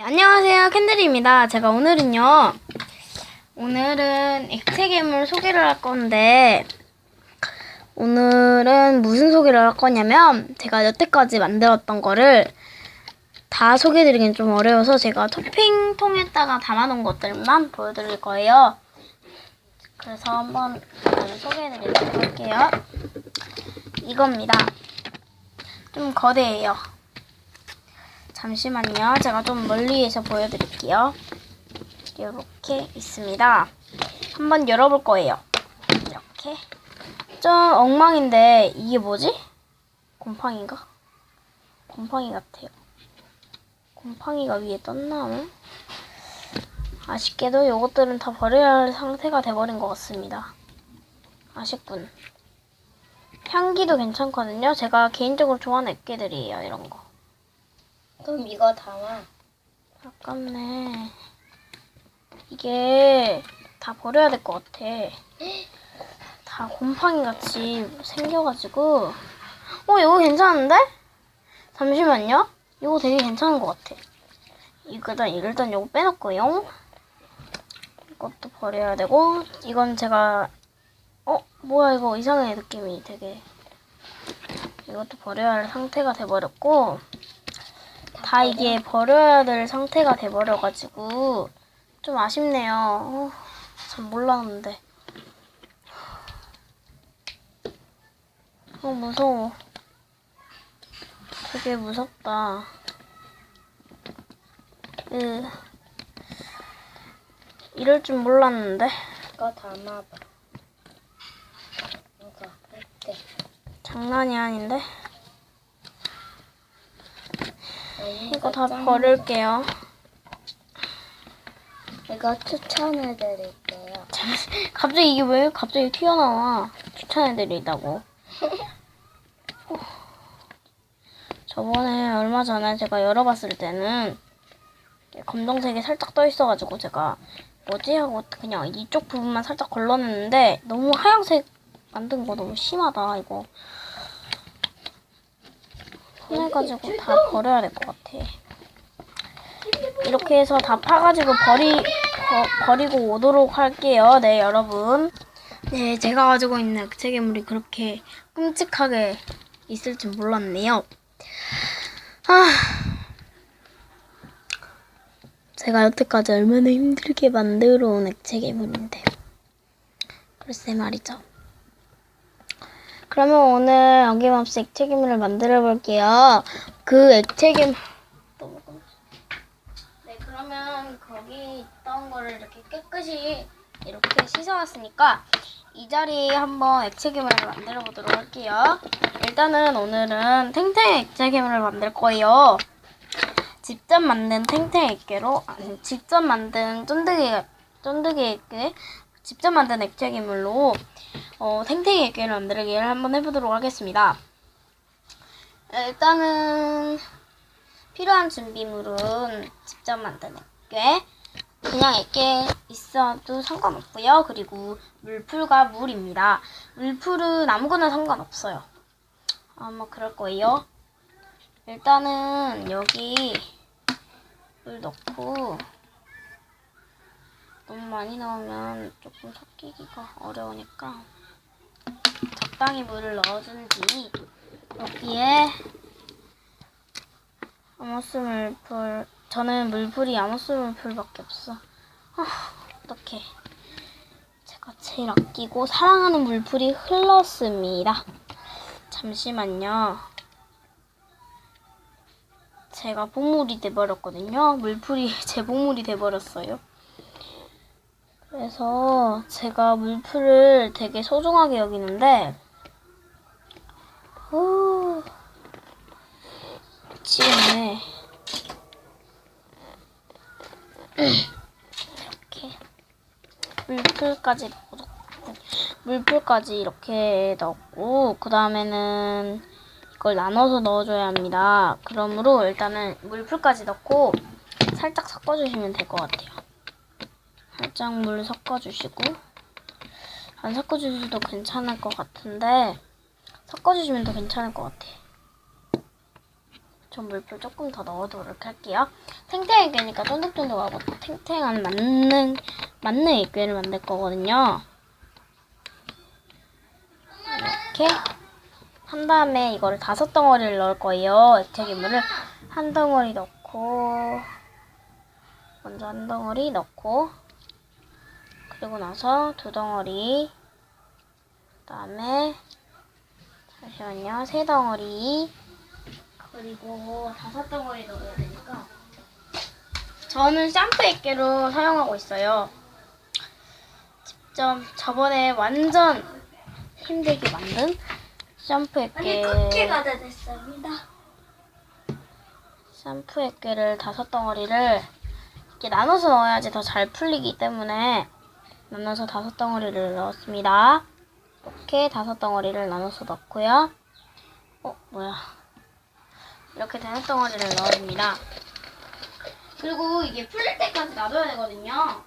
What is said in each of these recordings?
네, 안녕하세요. 캔들입니다. 제가 오늘은요 오늘은 액체 괴물 소개를 할 건데 오늘은 무슨 소개를 할 거냐면 제가 여태까지 만들었던 거를 다 소개해드리긴 좀 어려워서 제가 토핑통에다가 담아놓은 것들만 보여드릴 거예요. 그래서 한번 소개해드리도록 할게요. 이겁니다. 좀 거대해요 잠시만요. 제가 좀 멀리에서 보여드릴게요. 이렇게 있습니다. 한번 열어볼 거예요. 이렇게. 좀 엉망인데 이게 뭐지? 곰팡이인가? 곰팡이 같아요. 곰팡이가 위에 떴나? 아쉽게도 이것들은 다 버려야 할 상태가 돼버린 것 같습니다. 아쉽군. 향기도 괜찮거든요. 제가 개인적으로 좋아하는 액계들이에요. 이런 거. 그럼 이거 담아. 아깝네. 이게 다 버려야 될 것 같아. 다 곰팡이 같이 생겨가지고. 어, 이거 괜찮은데? 잠시만요. 이거 되게 괜찮은 것 같아. 이거 일단, 일단 이거 빼놓고요. 이것도 버려야 되고, 이건 제가, 어, 뭐야, 이거 이상해, 느낌이 되게. 이것도 버려야 할 상태가 돼버렸고, 다 이게 버려야 될 상태가 돼버려가지고 좀 아쉽네요. 어, 참 몰랐는데. 어 무서워. 되게 무섭다. 으. 이럴 줄 몰랐는데. 이거 담아봐. 이거 이렇게. 장난이 아닌데. 아니, 이거 다 짠. 버릴게요. 이거 추천해드릴게요. 갑자기 이게 왜 갑자기 튀어나와? 추천해드리다고. 저번에 얼마 전에 제가 열어봤을 때는 검정색이 살짝 떠 있어가지고 제가 뭐지 하고 그냥 이쪽 부분만 살짝 걸러냈는데 너무 하얀색 만든 거 너무 심하다 이거. 손해가지고 다 버려야 될 것 같아. 이렇게 해서 다 파가지고 버리 버, 버리고 오도록 할게요. 네, 여러분. 네, 제가 가지고 있는 액체 괴물이 그렇게 끔찍하게 있을 줄 몰랐네요. 아, 제가 여태까지 얼마나 힘들게 만들어 온 액체 괴물인데. 글쎄 말이죠. 그러면 오늘 어김없이 액체 괴물을 만들어 볼게요. 그 액체 괴물 네, 그러면 거기 있던 거를 이렇게 깨끗이 이렇게 씻어왔으니까 이 자리에 한번 액체 괴물을 만들어 보도록 할게요. 일단은 오늘은 탱탱 액체 괴물을 만들 거예요. 직접 만든 탱탱 액계로 아니 직접 만든 쫀득이 쫀득이 액계 직접 만든 액체 괴물로 어, 액계를 만들기를 한번 해보도록 하겠습니다. 일단은 필요한 준비물은 직접 만든 액괴, 그냥 액괴 있어도 상관없고요. 그리고 물풀과 물입니다. 물풀은 아무거나 상관없어요. 아마 그럴 거예요. 일단은 여기 물 넣고 너무 많이 넣으면 조금 섞이기가 어려우니까 적당히 물을 넣어준 뒤 여기에 아모스 물풀 저는 물풀이 아모스 물풀밖에 없어. 아, 어떡해. 제가 제일 아끼고 사랑하는 물풀이 흘렀습니다. 잠시만요. 제가 보물이 돼버렸거든요. 물풀이 제 보물이 돼버렸어요 그래서 제가 물풀을 되게 소중하게 여기는데 후 미치겠네. 이렇게 물풀까지 물풀까지 이렇게 넣고 그 다음에는 이걸 나눠서 넣어줘야 합니다. 그러므로 일단은 물풀까지 넣고 살짝 섞어주시면 될 것 같아요. 살짝 물 섞어주시고 안 섞어주셔도 괜찮을 것 같은데 섞어주시면 더 괜찮을 것 같아. 전 물풀 조금 더 넣어도록 할게요. 탱탱이 꾀니까 쫀득쫀득하고 탱탱한 만능 만능 액괴를 만들 거거든요. 이렇게 한 다음에 이거를 다섯 덩어리를 넣을 거예요. 액체 기물을 한 덩어리 넣고 먼저 한 덩어리 넣고 그리고 나서 두 덩어리 그 다음에 잠시만요 세 덩어리 그리고 다섯 덩어리 넣어야 되니까 저는 샴푸 액계로 사용하고 있어요. 직접 저번에 완전 힘들게 만든 샴푸 액계 쿠키가 됐습니다. 샴푸 액계를 다섯 덩어리를 이렇게 나눠서 넣어야지 더 잘 풀리기 때문에 나눠서 다섯 덩어리를 넣었습니다. 이렇게 다섯 덩어리를 나눠서 넣고요. 어, 뭐야. 이렇게 다섯 덩어리를 넣어줍니다. 그리고 이게 풀릴 때까지 놔둬야 되거든요.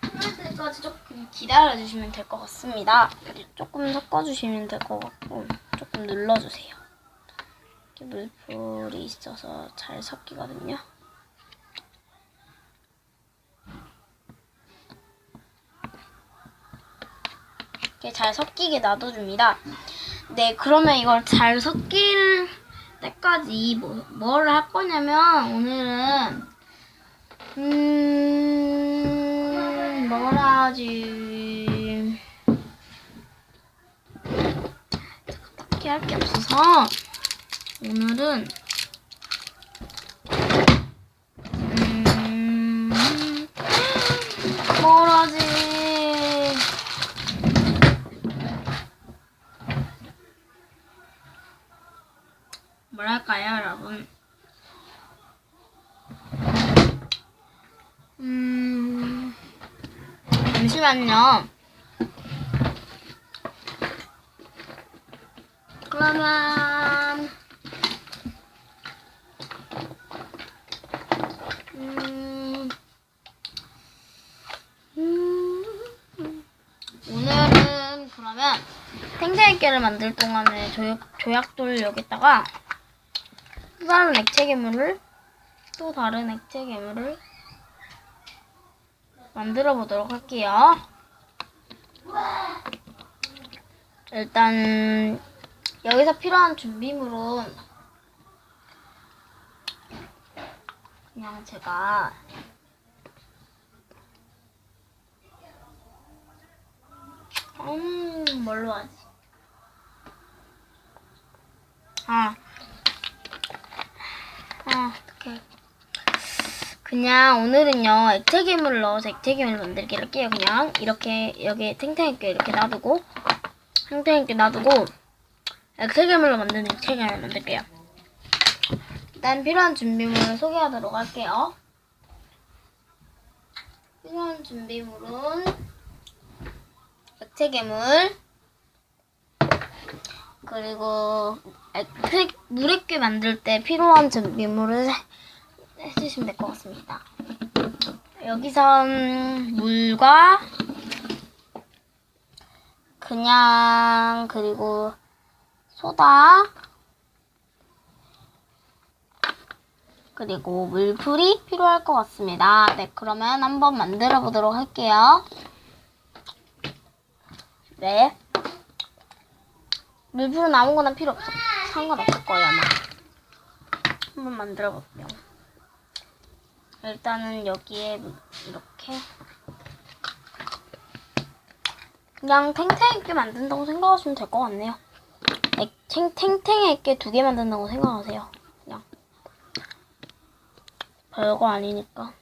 풀릴 때까지 조금 기다려주시면 될 것 같습니다. 조금 섞어주시면 될 것 같고, 조금 눌러주세요. 이렇게 물풀이 있어서 잘 섞이거든요. 이렇게 잘 섞이게 놔둬줍니다. 네, 그러면 이걸 잘 섞일 때까지 뭐, 뭐를 할 거냐면 오늘은 음 뭐라 하지 딱히 할 게 없어서 오늘은 음 뭐라지 뭐랄까요 여러분 음 잠시만요. 그러면 음, 음, 오늘은 그러면 탱탱이깨를 만들 동안에 조약, 조약돌 여기다가 또 다른 액체 괴물을 또 다른 액체 괴물을 만들어 보도록 할게요. 일단 여기서 필요한 준비물은 그냥 제가 음 뭘로 하지? 아, 아 어떡해. 그냥 오늘은요 액체 괴물을 넣어서 액체 괴물 만들기 할게요. 그냥 이렇게 여기 탱탱하게 이렇게 놔두고 탱탱하게 놔두고 액체 괴물로 만드는 액체 괴물 만들게요. 일단 필요한 준비물을 소개하도록 할게요. 필요한 준비물은 액체 괴물 그리고 액체 물액괴 만들 때 필요한 준비물을 해- 해주시면 될 것 같습니다. 여기선 물과 그냥 그리고 소다 그리고 물풀이 필요할 것 같습니다. 네, 그러면 한번 만들어 보도록 할게요. 네. 물풀은 아무거나 필요 없어. 상관없을 거예요, 아마. 한번 만들어 볼게요. 일단은 여기에 이렇게 그냥 탱탱하게 만든다고 생각하시면 될 것 같네요. 액- 탱, 탱탱하게 두 개 만든다고 생각하세요. 그냥 별거 아니니까.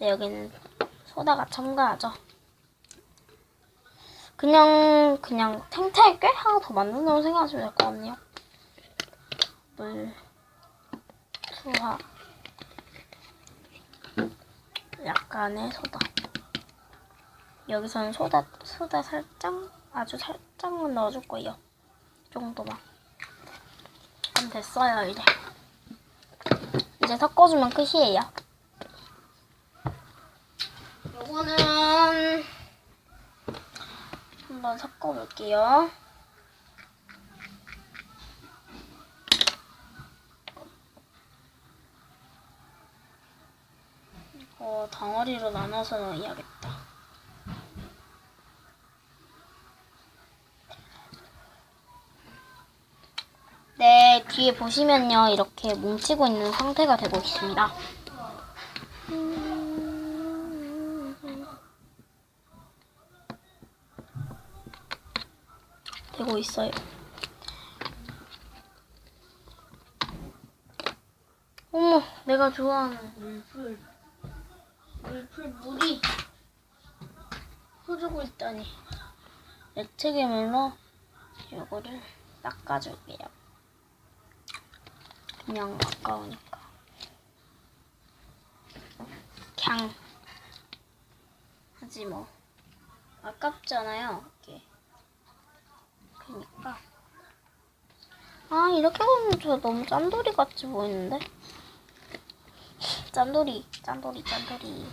네, 여기는 소다가 첨가하죠. 그냥 그냥 탱탱하게 하나 더 만든다고 생각하시면 될 것 같네요. 물, 수화, 약간의 소다. 여기서는 소다 소다 살짝 아주 살짝만 넣어줄 거예요. 이 정도만. 그럼 됐어요 이제. 이제 섞어주면 끝이에요. 요거는 한번 섞어볼게요. 이거 덩어리로 나눠서 넣어야겠다. 네, 뒤에 보시면요. 이렇게 뭉치고 있는 상태가 되고 있습니다. 되고 있어요. 어머, 내가 좋아하는 물풀. 물풀 물이 흐르고 있다니. 액체괴물로 이거를 닦아줄게요. 그냥 아까우니까. 그냥 하지 뭐. 아깝잖아요. 이게. 그니까. 아, 이렇게 보면 저 너무 짠돌이 같이 보이는데? 짠돌이, 짠돌이, 짠돌이.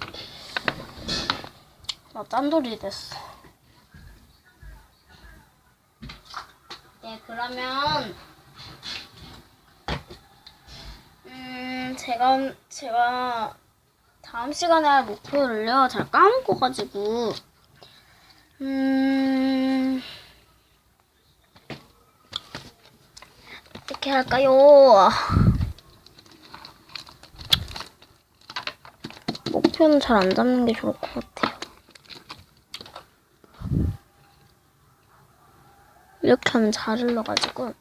나 짠돌이 됐어. 네, 그러면, 음, 제가, 제가, 다음 시간에 할 목표를요, 잘 까먹어가지고, 음, 어떻게 할까요? 목표는 잘안 잡는 게 좋을 것 같아요. 이렇게 하면 잘 흘러가지고.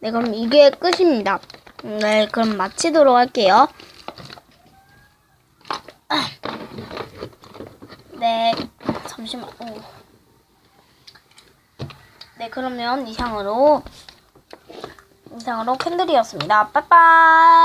네, 그럼 이게 끝입니다. 네, 그럼 마치도록 할게요. 아. 네, 잠시만. 오. 네, 그러면 이상으로 이상으로 캔들이었습니다. 빠빠이.